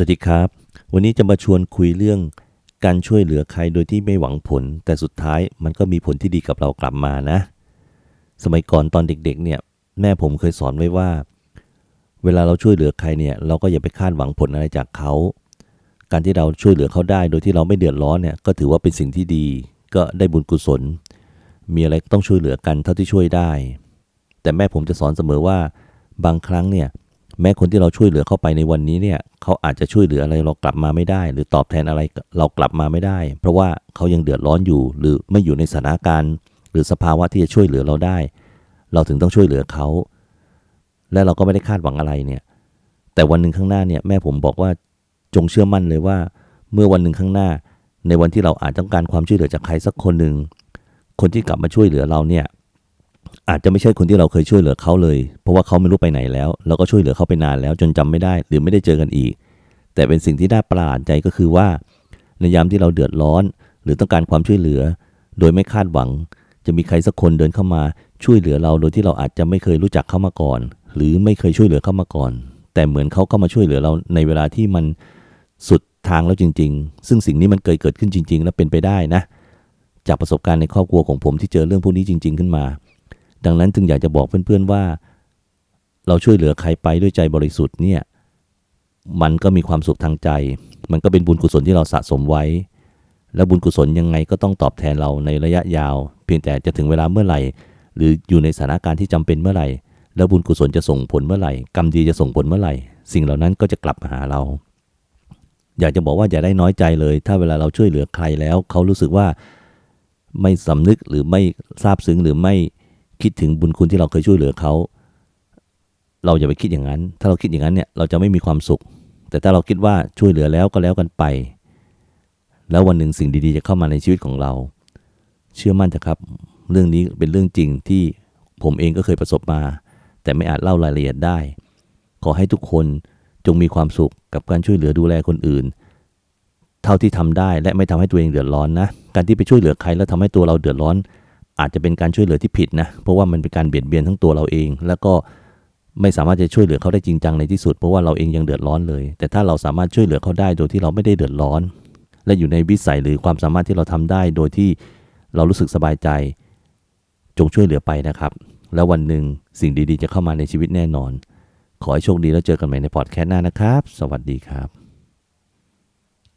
วัสดีครับ วันนี้จะมาชวนคุยเรื่องการช่วยเหลือใครโดยที่ไม่หวังผล แต่สุดท้ายมันก็มีผลที่ดีกับเรากลับมานะ สมัยก่อนตอนเด็กๆเนี่ยแม่ผมเคยสอนไว้ว่า เวลาเราช่วยเหลือใครเนี่ยเราก็อย่าไปคาดหวังผลอะไรจากเขา การที่เราช่วยเหลือเขาได้ โดยที่เราไม่เดือดร้อนเนี่ยก็ถือว่าเป็นสิ่งที่ดี ก็ได้บุญกุศล มีอะไรต้องช่วยเหลือกันเท่าที่ช่วยได้ แต่แม่ผมจะสอนเสมอว่าบางครั้งเนี่ย แม้คนที่เราช่วยเหลือเข้าไปในวันนี้เนี่ยเขาอาจจะช่วยเหลืออะไรเรากลับมาไม่ได้ หรือตอบแทนอะไรเรากลับมาไม่ได้ เพราะว่าเขายังเดือดร้อนอยู่ หรือไม่อยู่ในสถานการณ์ หรือสภาวะที่จะช่วยเหลือเราได้ เราถึงต้องช่วยเหลือเขา และเราก็ไม่ได้คาดหวังอะไรเนี่ย แต่วันหนึ่งข้างหน้าเนี่ยแม่ผมบอกว่าจงเชื่อมั่นเลยว่า เมื่อวันหนึ่งข้างหน้า ในวันที่เราอาจต้องการความช่วยเหลือจากใครสักคนหนึ่งคนที่กลับมาช่วยเหลือเราเนี่ย อาจจะไม่ใช่คนที่เราเคยช่วยเหลือเขาเลย เพราะว่าเขาไม่รู้ไปไหนแล้ว เราก็ช่วยเหลือเขาไปนานแล้วจนจำไม่ได้ หรือไม่ได้เจอกันอีก แต่เป็นสิ่งที่น่าประหลาดใจก็คือว่า ในยามที่เราเดือดร้อน หรือต้องการความช่วยเหลือ โดยไม่คาดหวัง จะมีใครสักคนเดินเข้ามาช่วยเหลือเราโดยที่เราอาจจะไม่เคยรู้จักเขามาก่อน หรือไม่เคยช่วยเหลือเขามาก่อน แต่เหมือนเขาเข้ามาช่วยเหลือเราในเวลาที่มันสุดทางแล้วจริง ๆ ซึ่งสิ่งนี้มันเคยเกิดขึ้นจริง ๆ และเป็นไปได้นะ จากประสบการณ์ในครอบครัวของผมที่เจอเรื่องพวกนี้จริง ๆ ขึ้นมา ดังนั้นจึงอยากจะบอกเพื่อนๆว่า เราช่วยเหลือใครไปด้วยใจบริสุทธิ์เนี่ยมันก็มีความสุขทางใจ มันก็เป็นบุญกุศลที่เราสะสมไว้ แล้วบุญกุศลยังไงก็ต้องตอบแทนเราในระยะยาว เพียงแต่จะถึงเวลาเมื่อไหร่ หรืออยู่ในสถานการณ์ที่จำเป็นเมื่อไหร่ แล้วบุญกุศลจะส่งผลเมื่อไหร่ กรรมดีจะส่งผลเมื่อไหร่ สิ่งเหล่านั้นก็จะกลับมาหาเรา อยากจะบอกว่าอย่าได้น้อยใจเลย ถ้าเวลาเราช่วยเหลือใครแล้ว เขารู้สึกว่าไม่สำนึกหรือไม่ซาบซึ้งหรือไม่ คิดถึงบุญคุณที่เราเคยช่วยเหลือเขา เราอย่าไปคิดอย่างนั้น ถ้าเราคิดอย่างนั้นเนี่ยเราจะไม่มีความสุข แต่ถ้าเราคิดว่าช่วยเหลือแล้วก็แล้วกันไป แล้ววันหนึ่งสิ่งดีๆ จะเข้ามาในชีวิตของเรา เชื่อมั่นเถอะครับ เรื่องนี้เป็นเรื่องจริงที่ผมเองก็เคยประสบมา แต่ไม่อาจเล่ารายละเอียดได้ ขอให้ทุกคนจงมีความสุขกับการช่วยเหลือดูแลคนอื่น เท่าที่ทำได้และไม่ทำให้ตัวเองเดือดร้อนนะ การที่ไปช่วยเหลือใครแล้วทำให้ตัวเราเดือดร้อน อาจจะเป็นการช่วยเหลือที่ผิดนะ เพราะว่ามันเป็นการเบียดเบียนทั้งตัวเราเอง แล้วก็ไม่สามารถจะช่วยเหลือเขาได้จริงจังในที่สุด เพราะว่าเราเองยังเดือดร้อนเลย แต่ถ้าเราสามารถช่วยเหลือเขาได้โดยที่เราไม่ได้เดือดร้อน และอยู่ในวิสัยหรือความสามารถที่เราทำได้ โดยที่เรารู้สึกสบายใจ จงช่วยเหลือไปนะครับ แล้ววันหนึ่งสิ่งดีๆ จะเข้ามาในชีวิตแน่นอน ขอให้โชคดีแล้วเจอกันใหม่ในพอดแคสต์หน้านะครับ สวัสดีครับ